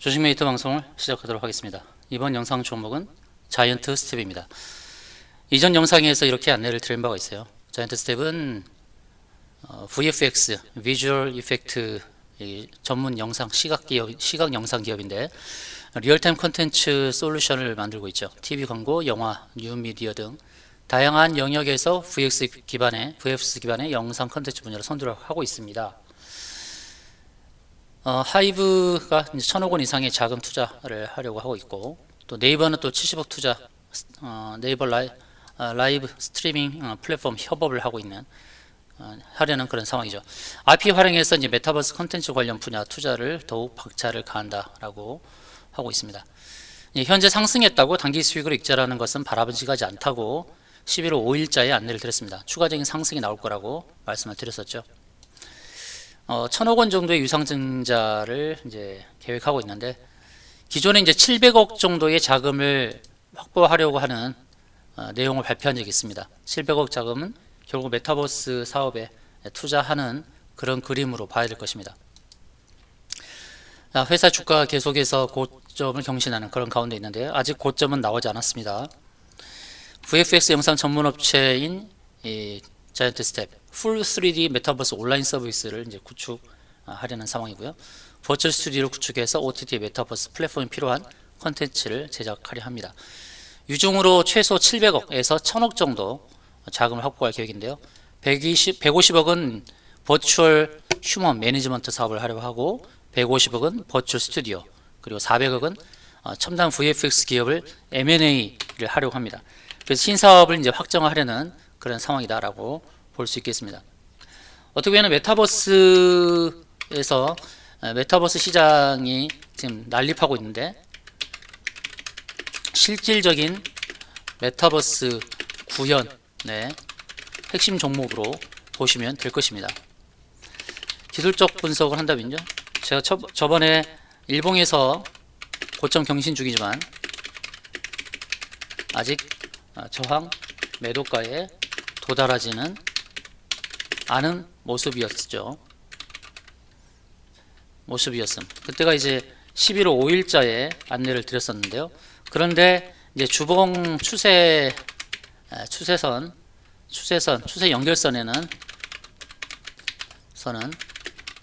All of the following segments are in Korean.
조식메이트 방송을 시작하도록 하겠습니다. 이번 영상 종목은 자이언트 스텝입니다. 이전 영상에서 이렇게 안내를 드린 바가 있어요. 자이언트 스텝은 어, VFX, Visual Effect 이 전문 영상 시각 기업, 시각 영상 기업인데 리얼타임 콘텐츠 솔루션을 만들고 있죠. TV 광고, 영화, 뉴미디어 등 다양한 영역에서 VX 기반의 VFX 기반의 영상 콘텐츠 분야를 선도를 하고 있습니다. 어, 하이브가 이제 천억 원 이상의 자금 투자를 하려고 하고 있고 또 네이버는 또 70억 투자 어, 네이버 라이, 어, 라이브 스트리밍 어, 플랫폼 협업을 하고 있는 어, 하려는 그런 상황이죠. IP 활용해서 이제 메타버스 컨텐츠 관련 분야 투자를 더욱 박차를 가한다라고 하고 있습니다. 예, 현재 상승했다고 단기 수익으로 익절하는 것은 바라보지가지 않다고 11월 5일자에 안내를 드렸습니다. 추가적인 상승이 나올 거라고 말씀을 드렸었죠. 어, 천억 원 정도의 유상증자를 이제 계획하고 있는데 기존에 이제 700억 정도의 자금을 확보하려고 하는 어, 내용을 발표한 적이 있습니다. 700억 자금은 결국 메타버스 사업에 투자하는 그런 그림으로 봐야 될 것입니다. 아, 회사 주가 계속해서 고점을 경신하는 그런 가운데 있는데 아직 고점은 나오지 않았습니다. VFX 영상 전문 업체인 이 자이언트 스텝 풀 3D 메타버스 온라인 서비스를 이제 구축하려는 상황이고요. 버추얼 스튜디오를 구축해서 OTT 메타버스 플랫폼이 필요한 콘텐츠를 제작하려 합니다. 유중으로 최소 700억에서 1000억 정도 자금을 확보할 계획인데요. 120, 150억은 버추얼 휴먼 매니지먼트 사업을 하려고 하고 150억은 버추얼 스튜디오 그리고 400억은 어, 첨단 VFX 기업을 M&A를 하려고 합니다. 그래서 신사업을 이제 확정하려는 그런 상황이다라고 볼 수 있겠습니다. 어떻게 보면 메타버스에서 어, 메타버스 시장이 지금 난립하고 있는데 실질적인 메타버스 구현 네, 핵심 종목으로 보시면 될 것입니다. 기술적 분석을 한다면요. 제가 저, 저번에 일봉에서 고점 경신 중이지만 아직 어, 저항 매도가에 도달하지는 않은 모습이었죠. 모습이었음. 그때가 이제 11월 5일자에 안내를 드렸었는데요. 그런데 이제 주봉 추세 에, 추세선 추세선 추세 연결선에는 선은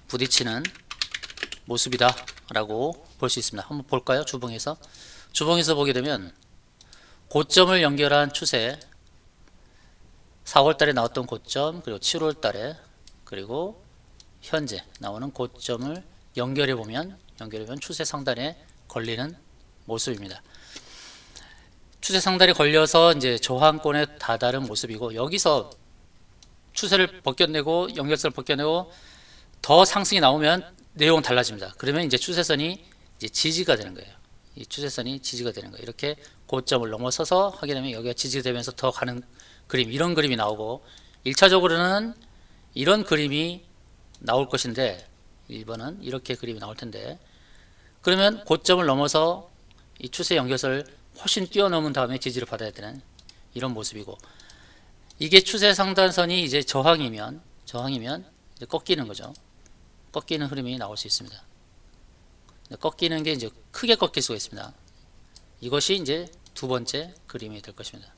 부딪히는 모습이다라고 볼 수 있습니다. 한번 볼까요? 주봉에서 주봉에서 보게 되면 고점을 연결한 추세 4월 달에 나왔던 고점 그리고 7월 달에 그리고 현재 나오는 고점을 연결해 보면 연결해 보면 추세 상단에 걸리는 모습입니다. 추세 상단에 걸려서 이제 저항권에 다다른 모습이고 여기서 추세를 벗겨내고 연결선을 벗겨내고 더 상승이 나오면 내용은 달라집니다. 그러면 이제 추세선이 이제 지지가 되는 거예요. 이 추세선이 지지가 되는 거예요. 이렇게 고점을 넘어서서 하게 되면 여기가 지지가 되면서 더 가는 그림 이런 그림이 나오고 1차적으로는 이런 그림이 나올 것인데 1번은 이렇게 그림이 나올 텐데 그러면 고점을 넘어서 이 추세 연결선을 훨씬 뛰어넘은 다음에 지지를 받아야 되는 이런 모습이고 이게 추세 상단선이 이제 저항이면 저항이면 이제 꺾이는 거죠. 꺾이는 흐름이 나올 수 있습니다. 꺾이는 게 이제 크게 꺾일 수가 있습니다. 이것이 이제 두 번째 그림이 될 것입니다.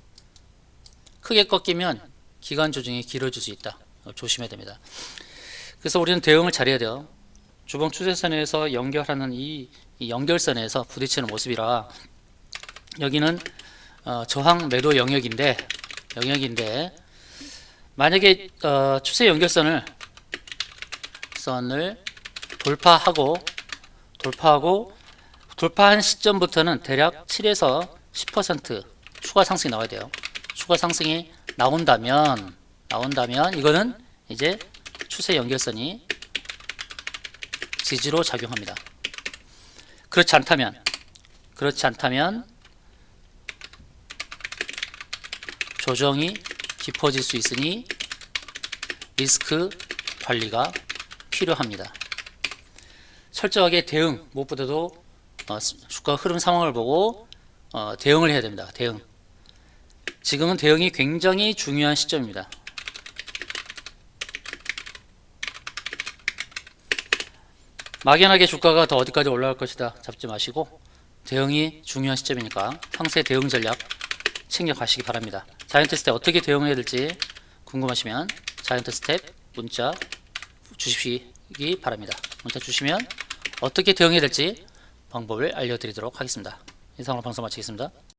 크게 꺾이면 기간 조정이 길어질 수 있다. 조심해야 됩니다. 그래서 우리는 대응을 잘해야 돼요. 주봉 추세선에서 연결하는 이, 이 연결선에서 부딪히는 모습이라 여기는 어, 저항 매도 영역인데 영역인데 만약에 어, 추세 연결선을 선을 돌파하고 돌파하고 돌파한 시점부터는 대략 7에서 10% 추가 상승이 나와야 돼요. 추가 상승이 나온다면 나온다면 이거는 이제 추세 연결선이 지지로 작용합니다. 그렇지 않다면 그렇지 않다면 조정이 깊어질 수 있으니 리스크 관리가 필요합니다. 철저하게 대응 무엇보다도 어, 주가 흐름 상황을 보고 어, 대응을 해야 됩니다. 대응. 지금은 대응이 굉장히 중요한 시점입니다. 막연하게 주가가 더 어디까지 올라갈 것이다 잡지 마시고 대응이 중요한 시점이니까 상세 대응 전략 챙겨 가시기 바랍니다. 자이언트 스텝 어떻게 대응해야 될지 궁금하시면 자이언트 스텝 문자 주시기 바랍니다. 문자 주시면 어떻게 대응해야 될지 방법을 알려드리도록 하겠습니다. 이상으로 방송 마치겠습니다.